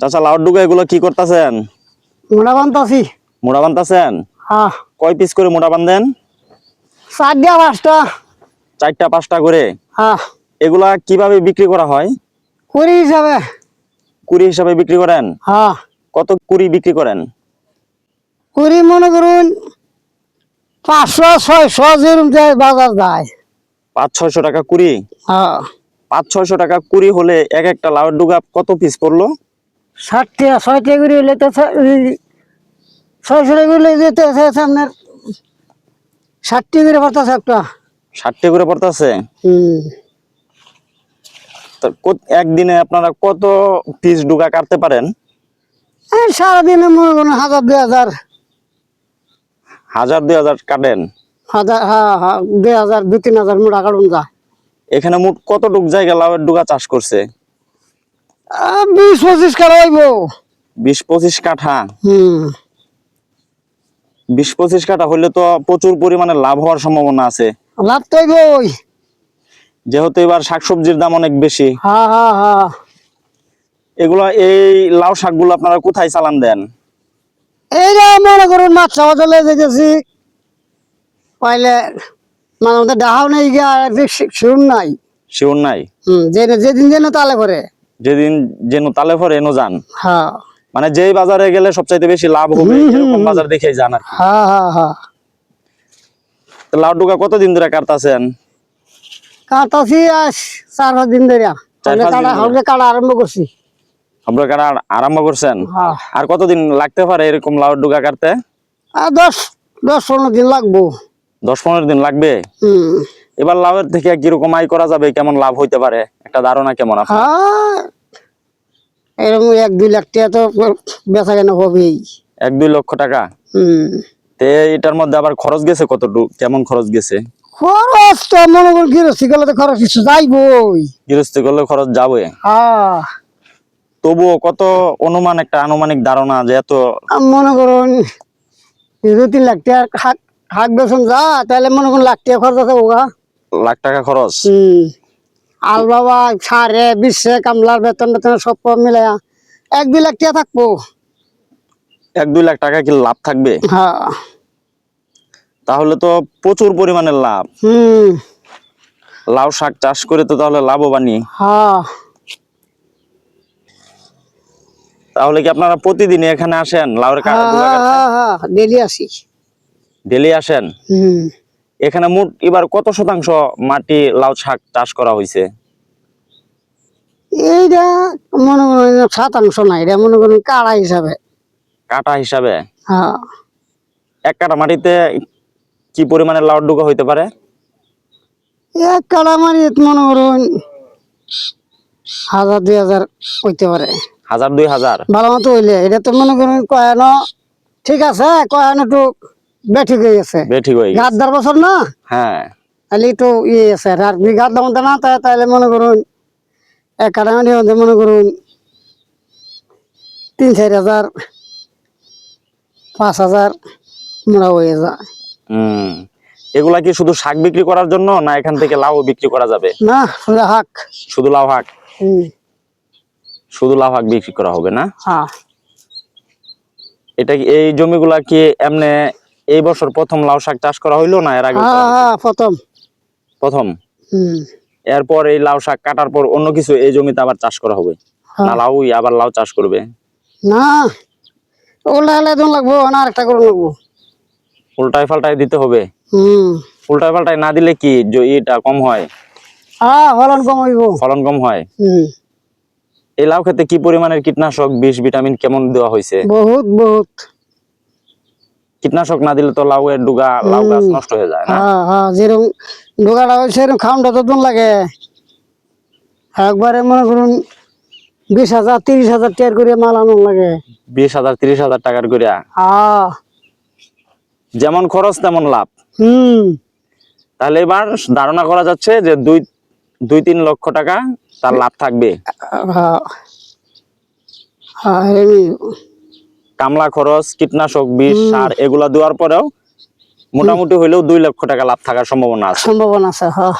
চাচা লাউর ডুগা এগুলো কি করতেছেন? মোটা বানতাছি। মোড়া বানতেছেন? হ্যাঁ। কয় পিস করে মোড়া বান্ধেন চার দিয়া পাঁচটা। চারটা পাঁচটা করে? হ্যাঁ। এগুলা কীভাবে বিক্রি করা হয়? কুড়ি হিসাবে। কুড়ি হিসাবে বিক্রি করেন? হ্যাঁ। কত কুড়ি বিক্রি করেন? কুড়ি মনে করুন পাঁচশো ছয়শো যেরকম যায় বাজার যায়। পাঁচ ছয়শো টাকা কুড়ি? হ্যাঁ। পাঁচ ছয়শো টাকা কুড়ি হলে এক একটা লাউর ডুগা কত পিস পড়ল ষাটটা ছয়টা করে হলে তো ছয়শো টাকা করলে যেতে আছে আপনার করে পড়তেছে একটা। করে পড়তেছে? হুম। কত- একদিনে আপনারা কত পিস ডুগা কাটতে পারেন? এই সারাদিনে মনে করুন হাজার দুই হাজার। হাজার দুই হাজার কাটেন? হাজার হ্যাঁ হ্যাঁ দুই হাজার দুই তিন হাজার মোটা কাটুন যায় এখানে মোট কতটুক জায়গা লাউয়ের ডুগা চাষ করছে? বিশ পঁচিশ হইব। বিশ পঁচিশ কাঠা? হুম। বিশ পঁচিশ কাঠা হলে তো প্রচুর পরিমাণে লাভ হওয়ার সম্ভাবনা আছে। লাভ তো হইবই। যেহেতু এবার শাকসবজির দাম অনেক বেশি। হ্যাঁ হ্যাঁ হ্যাঁ এগুলা এই লাউ শাকগুলো আপনারা কোথায় চালান দেন? এই যে মনে করুন মাছ চাওয়া চলে যেতেছি। পাইলে মানে আমাদের ডাহাও নেই গিয়া শুন নাই। শিওর নাই? হুম যে যেদিন যেন তালে করে যেদিন যেন তালে ফরে এনো যান। হ্যাঁ। মানে যেই বাজারে গেলে সবচাইতে বেশি লাভ হবে এরকম বাজার দেখেই জান আর। হ্যাঁ হ্যাঁ হ্যাঁ। লাউ কতদিন ধরে কাটতাছেন? কাটাছি আজ চার পাঁচ দিন ধরে। দিন কাটা আরম্ভ করছি। আপনারা কাটা আরম্ভ করছেন? হ্যাঁ। আর কতদিন লাগতে পারে এরকম লাউ ডুগা কাটতে দশ দশ পনেরো দিন লাগবো। দশ পনেরো দিন লাগবে? এবার লাভের থেকে কীরকম আয় করা যাবে কেমন লাভ হইতে পারে? একটা ধারণা কেমন হ্যাঁ এরকম এক দুই লাখ টাকা তো বেচা কেন হবেই। এক দুই লক্ষ টাকা? হুম। তে এটার মধ্যে আবার খরচ গেছে কতটুকু? কেমন খরচ গেছে? খরচ তো মনে করুন গৃহস্থী গেলে তো খরচ কিছু যাইবই। গৃহস্থী করলে খরচ যাবে? হ্যাঁ। তবুও কত অনুমান একটা আনুমানিক ধারণা যে এত মনে করুন দু তিন লাখ টাকা হাক হাক বেতন যা তাহলে মনে করুন লাখ টাকা খরচ আছে ওগা লাখ টাকা খরচ। আল বাবা সারে বিশ্বে কামলার বেতন বেতন সব মিলাইয়া এক দুই লাখ টাকা থাকব। এক দুই লাখ টাকা কি লাভ থাকবে? হ্যাঁ। তাহলে তো প্রচুর পরিমাণের লাভ। হুম। লাউ শাক চাষ করে তো তাহলে লাভবানই। হ্যাঁ। তাহলে কি আপনারা প্রতিদিন এখানে আসেন লাউর হ্যাঁ ডেলি আসি। ডেলি আসেন? হুম। এখানে মোট এবার কত শতাংশ মাটি লাউ শাক চাষ করা হয়েছে এইটা মনে করুন শতাংশ না এটা মনে করুন কাড়া হিসাবে। কাটা হিসাবে? হ্যাঁ। এক কাটা মাটিতে কি পরিমাণের লাউর ডুকা হইতে পারে? এক কাড়া মারি মনে করুন হাজার দুই হাজার হইতে পারে। হাজার দুই হাজার? ভালো মতো হইলে এটা তো মনে করুন কয়ান ঠিক আছে কয়ান একটু বেঠিক হয়ে গেছে বে ঠিক হয়ে গেছে। গাছ দেড় বছর না? হ্যাঁ। তাহলে একটু ইয়ে আছে। আর বিঘাত দাম না তাই তাহলে মনে করুন এক কাটা মধ্যে মনে করুন তিন চার হাজার পাঁচ হাজার মোড়া হয়ে যায়। হম। এগুলা কি শুধু শাক বিক্রি করার জন্য না এখান থেকে লাউ বিক্রি করা যাবে? না শুধু হাক। শুধু লাউ হাক? হুম, শুধু লাউ হাক বিক্রি করা হবে না? হ্যাঁ। এটা কি এই জমিগুলা কি এমনে এই বছর প্রথম লাউ শাক চাষ করা হইল না এর আগে হ্যাঁ হ্যাঁ প্রথম। প্রথম? এরপর এই লাউ শাক কাটার পর অন্য কিছু এই জমিতে আবার চাষ করা হবে? হ্যাঁ। না লাউ আবার লাউ চাষ করবে? না। হলে একদম লাগবো না আরেকটা করে লাগবো। উল্টায় পাল্টায় দিতে হবে? হুম। উল্টায় পাল্টায় না দিলে কি এটা কম হয়? হ্যাঁ ফলন কম হইব। ফলন কম হয়? হুম। এই লাউ খেতে কি পরিমাণের কীটনাশক বিষ ভিটামিন কেমন দেওয়া হয়েছে বহুত বহুত। কীটনাশক না দিলে তো লাউ এর ডুগা লাউ গাছ নষ্ট হয়ে যায় না? হ্যাঁ হ্যাঁ যেরকম ঢোকাটা হয় সেরকম খাওয়ানটা তো দুন লাগে। একবারে মনে করুন বিশ হাজার তিরিশ হাজার টিয়ার করে মাল আনার লাগে। বিশ হাজার তিরিশ হাজার টাকার করে হ্যাঁ। যেমন খরচ তেমন লাভ। হুম। তাহলে এবার ধারণা করা যাচ্ছে যে দুই দুই তিন লক্ষ টাকা তার লাভ থাকবে। হ্যাঁ হ্যাঁ এমনি কামলা খরচ কীটনাশক বিষ সার এগুলা দেওয়ার পরেও মোটামুটি হইলেও দুই লক্ষ টাকা লাভ থাকার সম্ভাবনা আছে। সম্ভাবনা আছে হ্যাঁ